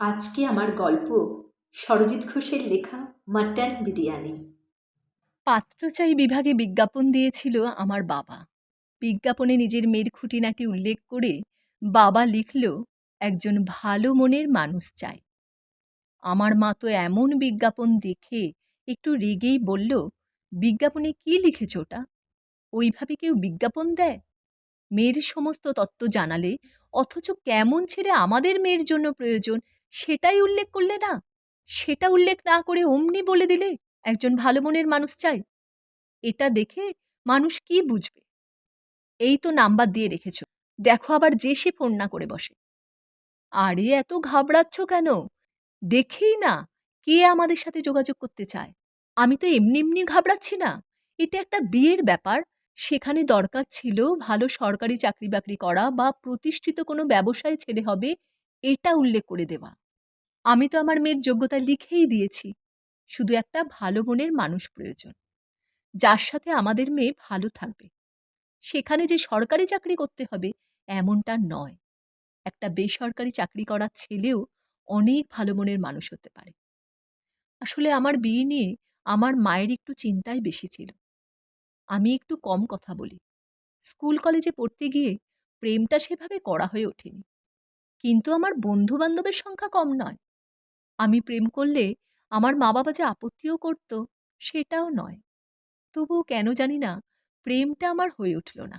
আজকে আমার গল্প সরজিৎ ঘোষের লেখা মাটন বিরিয়ানি। পাত্রচাই বিভাগে বিজ্ঞাপন দিয়েছিল আমার বাবা। বিজ্ঞাপনে নিজের মেয়ের খুঁটিনাটি উল্লেখ করে বাবা লিখল, একজন ভালো মনের মানুষ চাই। আমার মা তো এমন বিজ্ঞাপন দেখে একটু রেগেই বলল, বিজ্ঞাপনে কি লিখেছ ওটা? ওইভাবে কেউ বিজ্ঞাপন দেয়? মেয়ের সমস্ত তত্ত্ব জানালে, অথচ কেমন ছেড়ে আমাদের মেয়ের জন্য প্রয়োজন? সেটাই উল্লেখ করলে না, সেটা উল্লেখ না করে অমনি বলে দিলে একজন ভালো মনের মানুষ চাই এটা দেখে মানুষ কি বুঝবে? এই তো নাম্বার দিয়ে রেখেছ। দেখো আবার যে সে ফোন না করে বসে। আরে এত ঘাবড়াচ্ছ কেন? দেখেই না কে আমাদের সাথে যোগাযোগ করতে চায়। আমি তো এমনি এমনি ঘাবড়াচ্ছি না। এটা একটা বিয়ের ব্যাপার। সেখানে দরকার ছিল ভালো সরকারি চাকরি বাকরি করা বা প্রতিষ্ঠিত কোনো ব্যবসায় ছেলে হবে এটা উল্লেখ করে দেওয়া। আমি তো আমার মেয়ের যোগ্যতা লিখেই দিয়েছি। শুধু একটা ভালো মনের মানুষ প্রয়োজন। যার সাথে আমাদের মেয়ে ভালো থাকবে। সেখানে যে সরকারি চাকরি করতে হবে, এমনটা নয়। একটা বেসরকারি চাকরি করা ছেলেও অনেক ভালো মনের মানুষ হতে পারে। আসলে আমার বিয়ে নিয়ে আমার মায়ের একটু চিন্তাই বেশি ছিল। আমি একটু কম কথা বলি। স্কুল কলেজে পড়তে গিয়ে প্রেমটা সেভাবে করা হয়ে ওঠেনি। কিন্তু আমার বন্ধু বান্ধবের সংখ্যা কম নয়। আমি প্রেম করলে আমার মা বাবা যে আপত্তিও করত, সেটাও নয়। তবুও কেন জানি না, প্রেমটা আমার হয়ে উঠল না।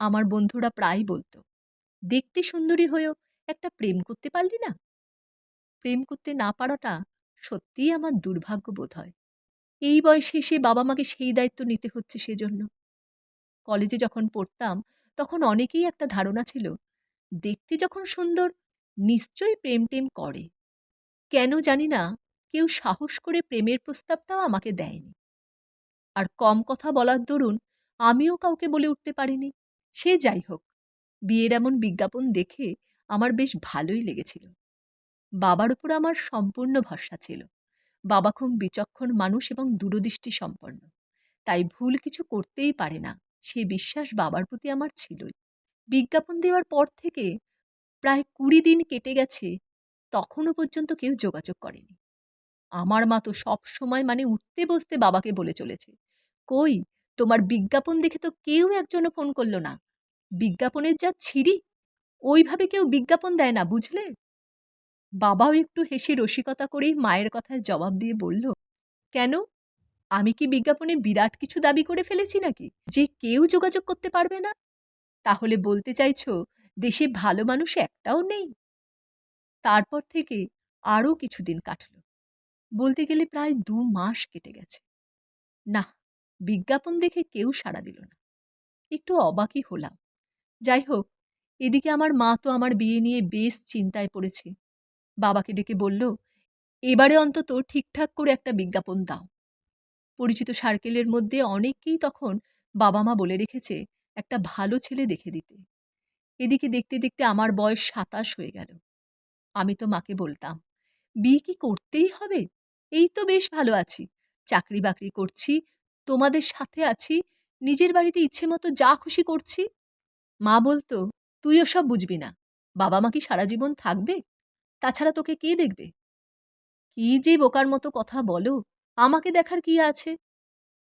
আমার বন্ধুরা প্রায় বলতো, দেখতে সুন্দরী হয়েও একটা প্রেম করতে পারলি না? প্রেম করতে না পারাটা সত্যিই আমার দুর্ভাগ্য বোধ হয়। এই বয়সে এসে বাবা মাকে সেই দায়িত্ব নিতে হচ্ছে সেজন্য। কলেজে যখন পড়তাম, তখন অনেকেই একটা ধারণা ছিল দেখতে যখন সুন্দর, নিশ্চয়ই প্রেম টেম করে। কেন জানি না, কেউ সাহস করে প্রেমের প্রস্তাবটাও আমাকে দেয়নি। আর কম কথা বলার দরুন আমিও কাউকে বলে উঠতে পারিনি। সে যাই হোক, বিয়ের এমন বিজ্ঞাপন দেখে আমার বেশ ভালোই লেগেছিল। বাবার উপর আমার সম্পূর্ণ ভরসা ছিল। বাবা খুব বিচক্ষণ মানুষ এবং দূরদৃষ্টি সম্পন্ন। তাই ভুল কিছু করতেই পারে না, সে বিশ্বাস বাবার প্রতি আমার ছিলই। বিজ্ঞাপন দেওয়ার পর থেকে প্রায় কুড়ি দিন কেটে গেছে, তখনও পর্যন্ত কেউ যোগাযোগ করেনি। আমার মা তো সব সময় মানে উঠতে বসতে বাবাকে বলে চলেছে, কই, তোমার বিজ্ঞাপন দেখে তো কেউ একজনও ফোন করল না। বিজ্ঞাপনের যা ছিঁড়ি, ওইভাবে কেউ বিজ্ঞাপন দেয় না, বুঝলে? বাবাও একটু হেসে রসিকতা করেই মায়ের কথায় জবাব দিয়ে বলল, কেন? আমি কি বিজ্ঞাপনে বিরাট কিছু দাবি করে ফেলেছি নাকি? যে কেউ যোগাযোগ করতে পারবে না? তাহলে বলতে চাইছ, দেশে ভালো মানুষ একটাও নেই? তারপর থেকে আরও কিছুদিন কাটল। বলতে গেলে প্রায় দু মাস কেটে গেছে। না, বিজ্ঞাপন দেখে কেউ সাড়া দিল না। একটু অবাকই হলাম। যাই হোক, এদিকে আমার মা তো আমার বিয়ে নিয়ে বেশ চিন্তায় পড়েছে। বাবাকে ডেকে বলল, এবারে অন্তত ঠিকঠাক করে একটা বিজ্ঞাপন দাও। পরিচিত সার্কেলের মধ্যে অনেককেই তখন বাবা মা বলে রেখেছে একটা ভালো ছেলে দেখে দিতে। এদিকে দেখতে দেখতে আমার বয়স সাতাশ হয়ে গেল। আমি তো মাকে বলতাম, বিয়ে কি করতেই হবে? এই তো বেশ ভালো আছি। চাকরি বাকরি করছি, তোমাদের সাথে আছি, নিজের বাড়িতে ইচ্ছে মতো যা খুশি করছি। মা বলতো, তুই ওসব বুঝবি না। বাবা মা কি সারা জীবন থাকবে? তাছাড়া তোকে কে দেখবে? কি যে বোকার মতো কথা বলো, আমাকে দেখার কি আছে?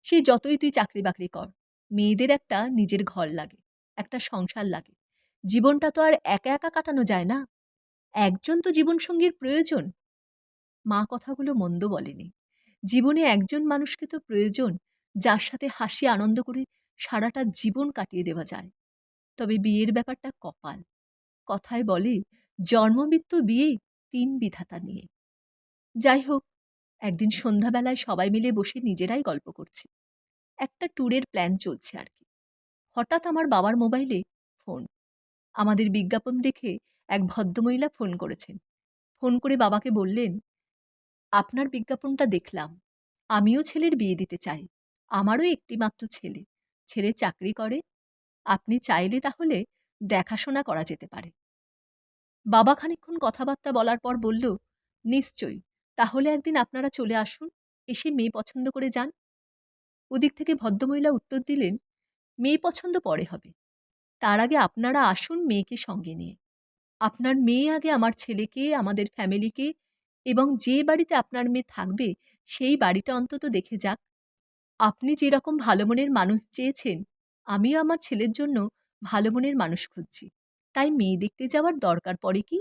সে যতই তুই চাকরি বাকরি কর মেয়েদের একটা নিজের ঘর লাগে, একটা সংসার লাগে। জীবনটা তো আর একা একা কাটানো যায় না। একজন তো জীবনসঙ্গীর প্রয়োজন। মা কথাগুলো মন্দ বলেনি। জীবনে একজন মানুষকে তো প্রয়োজন, যার সাথে হাসি, আনন্দ করে সারাটা জীবন কাটিয়ে দেওয়া যায়। তবে বিয়ের ব্যাপারটা কপাল। কথায় বলে জন্মমৃত্যু বিয়ে, তিন বিধাতা নিয়ে। যাই হোক, একদিন সন্ধ্যাবেলায় সবাই মিলে বসে নিজেরাই গল্প করছি। একটা ট্যুরের প্ল্যান চলছে আর কি। হঠাৎ আমার বাবার মোবাইলে ফোন। আমাদের বিজ্ঞাপন দেখে এক ভদ্রমহিলা ফোন করেছেন। ফোন করে বাবাকে বললেন, আপনার বিজ্ঞাপনটা দেখলাম। আমিও ছেলের বিয়ে দিতে চাই। আমারও একটি মাত্র ছেলে। ছেলে চাকরি করে। আপনি চাইলে তাহলে দেখাশোনা করা যেতে পারে। বাবা খানিক্ষণ কথাবার্তা বলার পর বলল, নিশ্চয়ই। তাহলে একদিন আপনারা চলে আসুন, এসে মেয়ে পছন্দ করে যান। ওদিক থেকে ভদ্রমহিলা উত্তর দিলেন মেয়ে পছন্দ পরে হবে তার আগে আপনারা আসুন মেয়েকে সঙ্গে নিয়ে আপনার মেয়ে আগে আমার ছেলেকে, আমাদের ফ্যামিলিকে এবং যে বাড়িতে আপনার মেয়ে থাকবে সেই বাড়িটা অন্তত দেখে যাক। আপনি যেরকম ভালো মনের মানুষ চেয়েছেন, আমিও আমার ছেলের জন্য ভালো মনের মানুষ খুঁজছি। তাই মেয়ে দেখতে যাওয়ার দরকার পড়ে কি?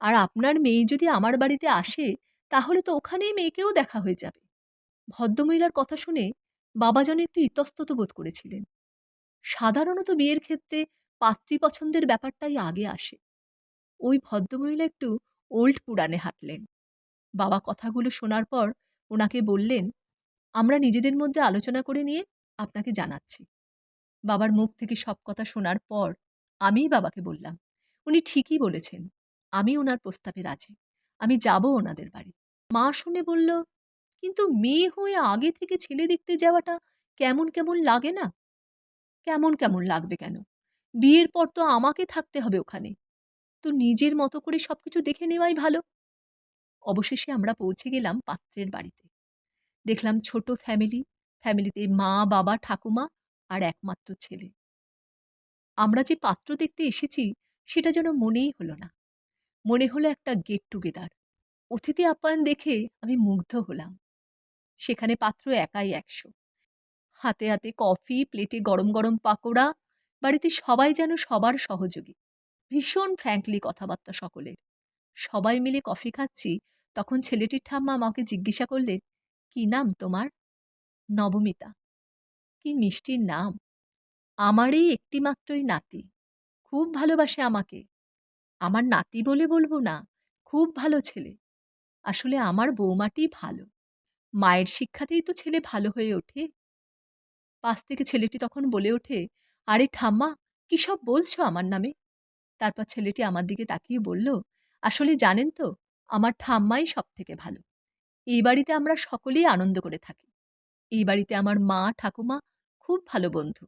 আর আপনার মেয়ে যদি আমার বাড়িতে আসে, তাহলে তো ওখানেই মেয়েকেও দেখা হয়ে যাবে। ভদ্রমহিলার কথা শুনে বাবা যেন একটু ইতস্তত বোধ করেছিলেন। সাধারণত বিয়ের ক্ষেত্রে পাত্রী পছন্দের ব্যাপারটাই আগে আসে। ওই ভদ্রমহিলা একটু ওল্ড পুরাণে হাঁটলেন। বাবা কথাগুলো শোনার পর ওনাকে বললেন, আমরা নিজেদের মধ্যে আলোচনা করে নিয়ে আপনাকে জানাচ্ছি। বাবার মুখ থেকে সব কথা শোনার পর আমিই বাবাকে বললাম, উনি ঠিকই বলেছেন। আমি ওনার প্রস্তাবে রাজি। আমি যাব ওনাদের বাড়ি। মা শুনে বলল, কিন্তু মেয়ে হয়ে আগে থেকে ছেলে দেখতে যাওয়াটা কেমন কেমন লাগে না? কেমন কেমন লাগবে কেন? বিয়ের পর তো আমাকে থাকতে হবে ওখানে। তো নিজের মতো করে সবকিছু দেখে নেওয়াই ভালো। অবশেষে আমরা পৌঁছে গেলাম পাত্রের বাড়িতে। দেখলাম ছোট ফ্যামিলি, ফ্যামিলিতে মা, বাবা, ঠাকুমা আর একমাত্র ছেলে। আমরা যে পাত্র দেখতে এসেছি সেটা যেন মনেই হলো না। মনে হলো একটা গেট টুগেদার। অতিথি আপ্যায়ন দেখে আমি মুগ্ধ হলাম। সেখানে পাত্র একাই একশো। হাতে হাতে কফি, প্লেটে গরম গরম পাকোড়া, বাড়িতে সবাই যেন সবার সহযোগী। ভীষণ ফ্র্যাঙ্কলি কথাবার্তা সকলের। সবাই মিলে কফি খাচ্ছি, তখন ছেলেটির ঠাম্মা আমাকে জিজ্ঞাসা করলেন, কি নাম তোমার? নবমিতা। কি মিষ্টির নাম। আমার এই একটিমাত্রই নাতি। খুব ভালোবাসে আমাকে। আমার নাতি বলে বলব না, খুব ভালো ছেলে। আসলে আমার বৌমাটি ভালো। মায়ের শিক্ষাতেই তো ছেলে ভালো হয়ে ওঠে। পাশ থেকে ছেলেটি তখন বলে ওঠে, আরে ঠাম্মা, কি সব বলছো আমার নামে? তারপর ছেলেটি আমার দিকে তাকিয়ে বলল, আসলে জানেন তো, আমার ঠাম্মাই সব থেকে ভালো। এই বাড়িতে আমরা সকলেই আনন্দ করে থাকি। এই বাড়িতে আমার মা, ঠাকুমা খুব ভালো বন্ধু।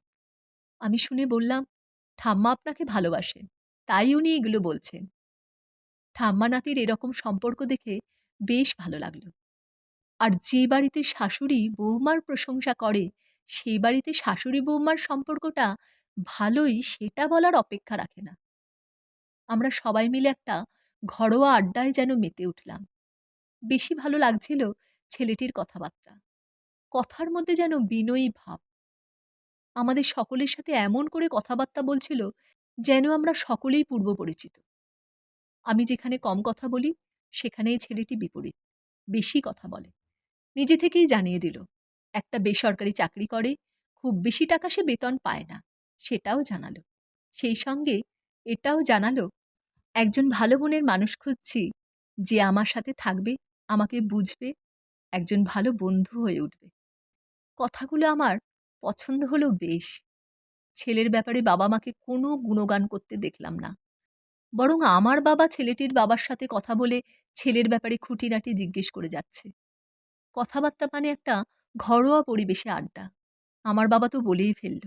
আমি শুনে বললাম, ঠাম্মা আপনাকে ভালোবাসেন। তাই উনি এগুলো বলছেন। ঠাম্মা নাতির এরকম সম্পর্ক দেখে বেশ ভালো লাগল। আর যে বাড়িতে শাশুড়ি বৌমার প্রশংসা করে, সেই বাড়িতে শাশুড়ি বৌমার সম্পর্কটা ভালোই সেটা বলার অপেক্ষা রাখে না। আমরা সবাই মিলে একটা ঘরোয়া আড্ডায় যেন মেতে উঠলাম। বেশি ভালো লাগছিল ছেলেটির কথাবার্তা। কথার মধ্যে যেন বিনয়ী ভাব। আমাদের সকলের সাথে এমন করে কথাবার্তা বলছিল, যেন আমরা সকলেই পূর্ব পরিচিত। আমি যেখানে কম কথা বলি, সেখানেই ছেলেটি বিপরীত। বেশি কথা বলে। নিজে থেকেই জানিয়ে দিল, একটা বেসরকারি চাকরি করে, খুব বেশি টাকা সে বেতন পায় না। সেটাও জানালো। সেই সঙ্গে এটাও জানালো, একজন ভালো বোনের মানুষ খুঁজছি, যে আমার সাথে থাকবে, আমাকে বুঝবে, একজন ভালো বন্ধু হয়ে উঠবে। কথাগুলো আমার পছন্দ হলো বেশ। ছেলের ব্যাপারে বাবা-মাকে কোনো গুণগান করতে দেখলাম না। বরং আমার বাবা ছেলেটির বাবার সাথে কথা বলে ছেলের ব্যাপারে খুঁটিনাটি জিজ্ঞেস করে যাচ্ছে। কথাবার্তা মানে একটা ঘরোয়া পরিবেশে আড্ডা। আমার বাবা তো বলেই ফেলল,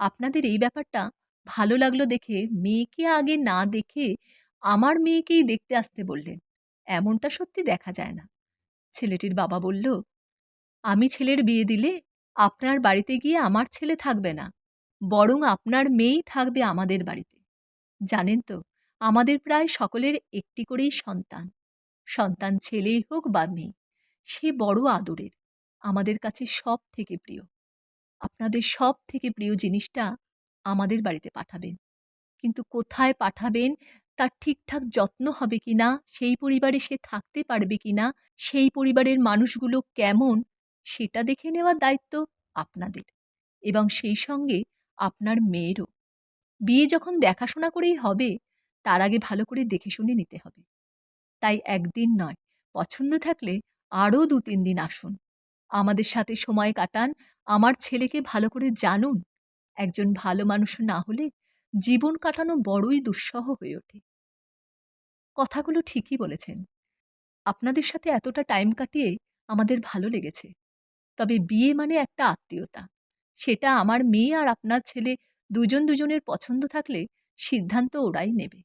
আপনাদের এই ব্যাপারটা ভালো লাগল দেখে মেয়েকে আগে না দেখে আমার মেয়েকেই দেখতে আসতে বললেন। এমনটা সত্যি দেখা যায় না। ছেলেটির বাবা বলল, আমি ছেলের বিয়ে দিলে আপনার বাড়িতে গিয়ে আমার ছেলে থাকবে না, বরং আপনার মেয়েই থাকবে আমাদের বাড়িতে। জানেন তো, আমাদের প্রায় সকলের একটি করেই সন্তান। সন্তান ছেলেই হোক বা মেয়ে, সে বড় আদরের। আমাদের কাছে সব থেকে প্রিয়। আপনাদের সব থেকে প্রিয় জিনিসটা আমাদের বাড়িতে পাঠাবেন। কিন্তু কোথায় পাঠাবেন, তার ঠিকঠাক যত্ন হবে কিনা, সেই পরিবারে সে থাকতে পারবে কিনা, সেই পরিবারের মানুষগুলো কেমন, সেটা দেখে নেওয়ার দায়িত্ব আপনাদের এবং সেই সঙ্গে আপনার মেয়েরও। বিয়ে যখন দেখাশোনা করেই হবে, তার আগে ভালো করে দেখে শুনে নিতে হবে। তাই একদিন নয়, পছন্দ থাকলে আরও দু তিন দিন আসুন। আমাদের সাথে সময় কাটান, আমার ছেলেকে ভালো করে জানুন। একজন ভালো মানুষ না হলে জীবন কাটানো বড়ই দুঃসহ হয়ে ওঠে। কথাগুলো ঠিকই বলেছেন। আপনাদের সাথে এতটা টাইম কাটিয়ে আমাদের ভালো লেগেছে। তবে বিয়ে মানে একটা আত্মীয়তা। সেটা আমার মেয়ে আর আপনার ছেলে দুজন দুজনের পছন্দ থাকলে সিদ্ধান্ত ওরাই নেবে।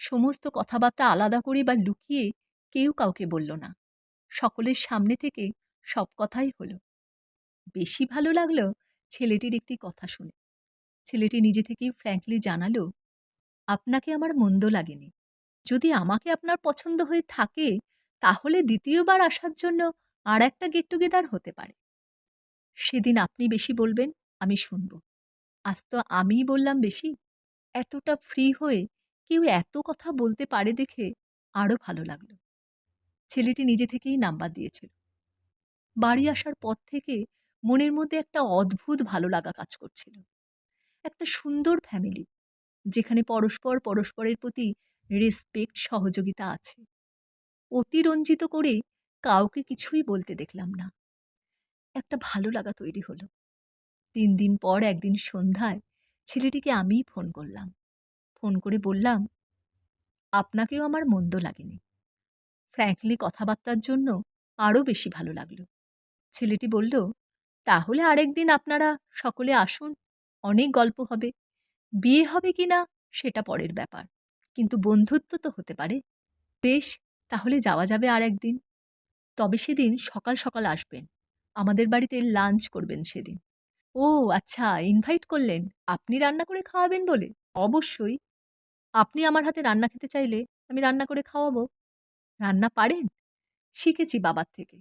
সমস্ত কথাবার্তা আলাদা করে বা লুকিয়ে কেউ কাউকে বলল না। সকলের সামনে থেকে সব কথাই হলো। বেশি ভালো লাগল ছেলেটির একটি কথা শুনে। ছেলেটি নিজে থেকেই ফ্র্যাঙ্কলি জানালো, আপনাকে আমার মন্দ লাগেনি। যদি আমাকে আপনার পছন্দ হয়ে থাকে তাহলে দ্বিতীয়বার আসার জন্য আর একটা গেট টুগেদার হতে পারে। সেদিন আপনি বেশি বলবেন আমি শুনব। আজ তো আমিই বললাম বেশি। এতটা ফ্রি হয়ে কেউ এত কথা বলতে পারে দেখে আরও ভালো লাগল। ছেলেটি নিজে থেকেই নাম্বার দিয়েছিল। বাড়ি আসার পর থেকে মনের মধ্যে একটা অদ্ভুত ভালো লাগা কাজ করছিল। একটা সুন্দর ফ্যামিলি যেখানে পরস্পর পরস্পরের প্রতি রেসপেক্ট সহযোগিতা আছে। অতিরঞ্জিত করে কাউকে কিছুই বলতে দেখলাম না। একটা ভালো লাগা তৈরি হলো। তিন দিন পর একদিন সন্ধ্যায় ছেলেটিকে আমিই ফোন করলাম। ফোন করে বললাম, আপনাকেও আমার মন্দ লাগেনি। ফ্র্যাঙ্কলি কথাবার্তার জন্য আরও বেশি ভালো লাগল। ছেলেটি বলল, তাহলে আরেকদিন আপনারা সকলে আসুন, অনেক গল্প হবে। বিয়ে হবে কি না সেটা পরের ব্যাপার। কিন্তু বন্ধুত্ব তো হতে পারে। বেশ, তাহলে যাওয়া যাবে আর একদিন তবে সেদিন সকাল সকাল আসবেন। আমাদের বাড়িতে লাঞ্চ করবেন সেদিন। ও আচ্ছা ইনভাইট করলেন। আপনি রান্না করে খাওয়াবেন বলে? অবশ্যই। আপনি আমার হাতে রান্না খেতে চাইলে আমি রান্না করে খাওয়াবো। রান্না পারেন? শিখেছি বাবার থেকে।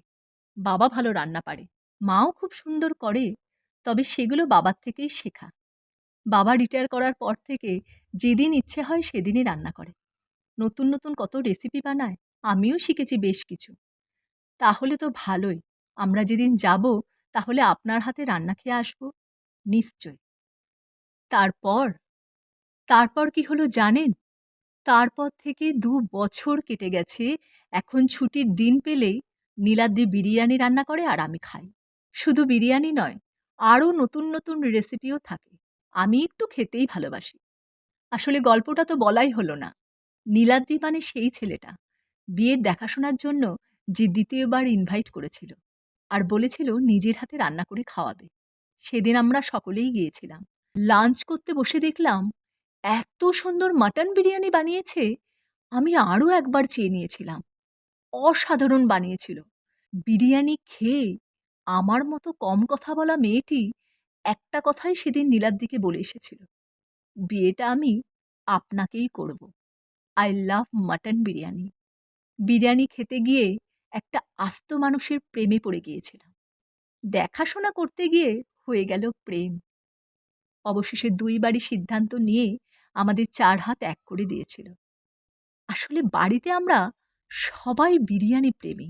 বাবা ভালো রান্না পারে। মাও খুব সুন্দর করে, তবে সেগুলো বাবার থেকেই শেখা। বাবা রিটায়ার করার পর থেকে যেদিন ইচ্ছে হয় সেদিনই রান্না করে। নতুন নতুন কত রেসিপি বানায়, আমিও শিখেছি বেশ কিছু। তাহলে তো ভালোই। আমরা যেদিন যাব, তাহলে আপনার হাতে রান্না খেয়ে আসব। নিশ্চয় তারপর? তারপর কি হলো জানেন? তারপর থেকে দু বছর কেটে গেছে। এখন ছুটির দিন পেলেই নীলাদ্রি বিরিয়ানি রান্না করে আর আমি খাই। শুধু বিরিয়ানি নয়, আরও নতুন নতুন রেসিপিও থাকে। আমি একটু খেতেই ভালোবাসি। আসলে গল্পটা তো বলাই হলো না। নীলাদ্রি মানে সেই ছেলেটা। বিয়ের দেখাশোনার জন্য যে দ্বিতীয়বার ইনভাইট করেছিল আর বলেছিল নিজের হাতে রান্না করে খাওয়াবে। সেদিন আমরা সকলেই গিয়েছিলাম। লাঞ্চ করতে বসে দেখলাম এত সুন্দর মাটন বিরিয়ানি বানিয়েছে, আমি আরও একবার চেয়ে নিয়েছিলাম। অসাধারণ বানিয়েছিল। বিরিয়ানি খেয়ে আমার মতো কম কথা বলা মেয়েটি একটা কথাই সেদিন নীলার দিকে বলে এসেছিল। বিয়েটা আমি আপনাকেই করব। I love mutton biryani. Biryani খেতে গিয়ে একটা আস্ত মানুষের প্রেমে পড়ে গিয়েছিলাম। দেখাশোনা করতে গিয়ে হয়ে গেল প্রেম। অবশেষে দুই বাড়ি সিদ্ধান্ত নিয়ে আমাদের চার হাত এক করে দিয়েছিল। আসলে বাড়িতে আমরা সবাই বিরিয়ানি প্রেমী।